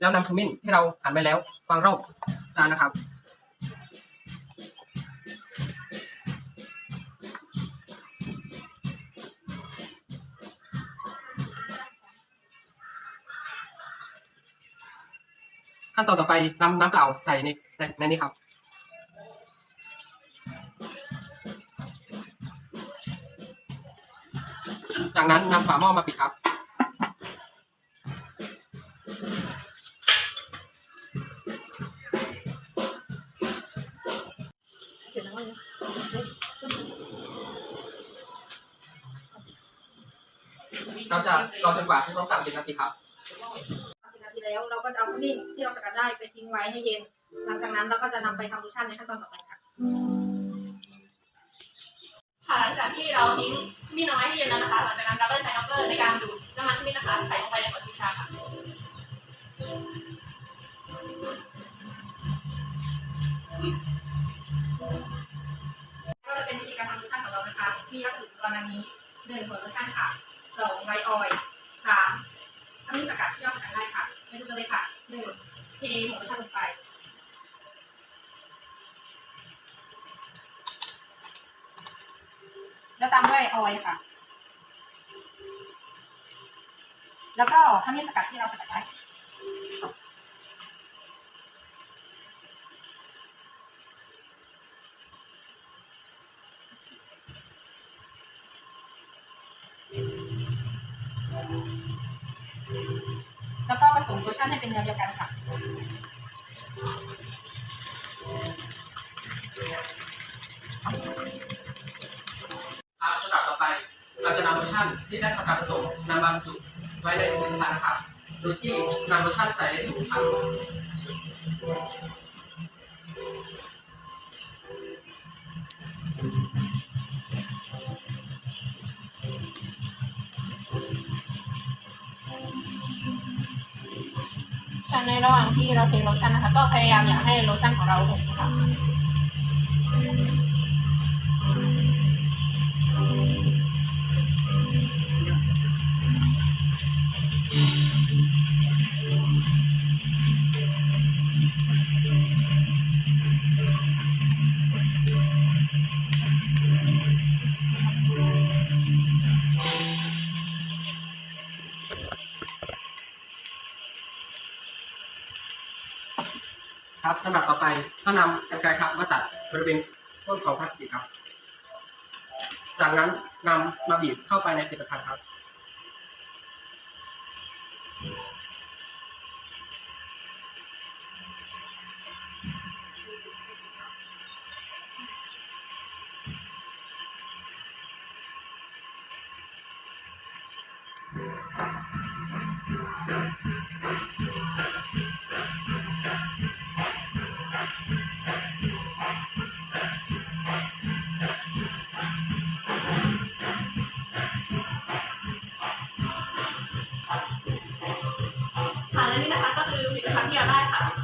แล้วนำขมิ้นที่เราหั่นไปแล้ววางรอบจานนะครับ ขั้นตอนต่อไปนำน้ำเปล่าใส่ในในนี้ครับจากนั้นนำฝาหม้อมาปิดครับ เราจะรอจนกว่าจะครบ30นาทีครับสิบนาทีแล้วเราก็จะเอาขมิ้นที่เราสกัดได้ไปทิ้งไว้ให้เย็น หลังจากนั้นเราก็จะนำไปทำโลชั่นในขั้นตอนต่อไปค่ะ ค่ะหลังจากที่เราทิ้งขมิ้นเอาไว้ให้เย็นแล้วนะคะ หลังจากนั้นเราก็ใช้น็อกเกอร์ในการดูดน้ำมันขมิ้นนะคะใส่ลงไปในขวดสีชาค่ะก็จะ นของเรานะคะ มีวัสดุอุปกรณ์ดังนี้หนึ่งหัวโลชั่นค่ะสองไวออยล์สามขมิ้สกัดที่เราสกัดได้ค่ะไปดูกันเลยค่ะหนึ่งเทหัวโลชั่นลงไปแล้วตามด้วยออยล์ค่ะ แล้วก็ขมิ้สกัดที่เราสกัดได้ แล้วก็ผสมโลชั่นให้เป็นเนื้อเดียวกันค่ะครับสำหรับต่อไปเราจะนำโลชั่นที่ได้ทำการผสมนำมาบรรจุไว้ในถุงพันนะครับโดยที่นำโลชั่นใส่ในถุงพัน ค่ในระหว่างที่เราเทโลชั่นนะคะ ก็พยายามอย่าให้โลชั่นของเราหกค่ะ ครับสำหรับต่อไปก็นำกรรไกรครับมาตัดบริเวณต้นของพลาสติกครับ จากนั้นนำมาบีบเข้าไปในผลิตภัณฑ์ครับ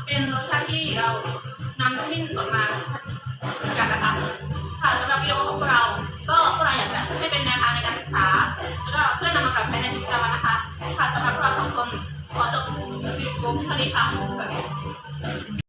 เป็นรสชาติที่เรานำขมิ้นสดมากันนะคะค่ะสำหรับวิดีโอของเรา ก็พวกเราอยากจะให้เป็นแนวทางในการศึกษา แล้วก็เพื่อนำมาปรับใช้ในชีวิตประจำวันนะคะ ค่ะสำหรับพวกเราสองคนขอจบวิดีโอเพียงเท่านี้ค่ะ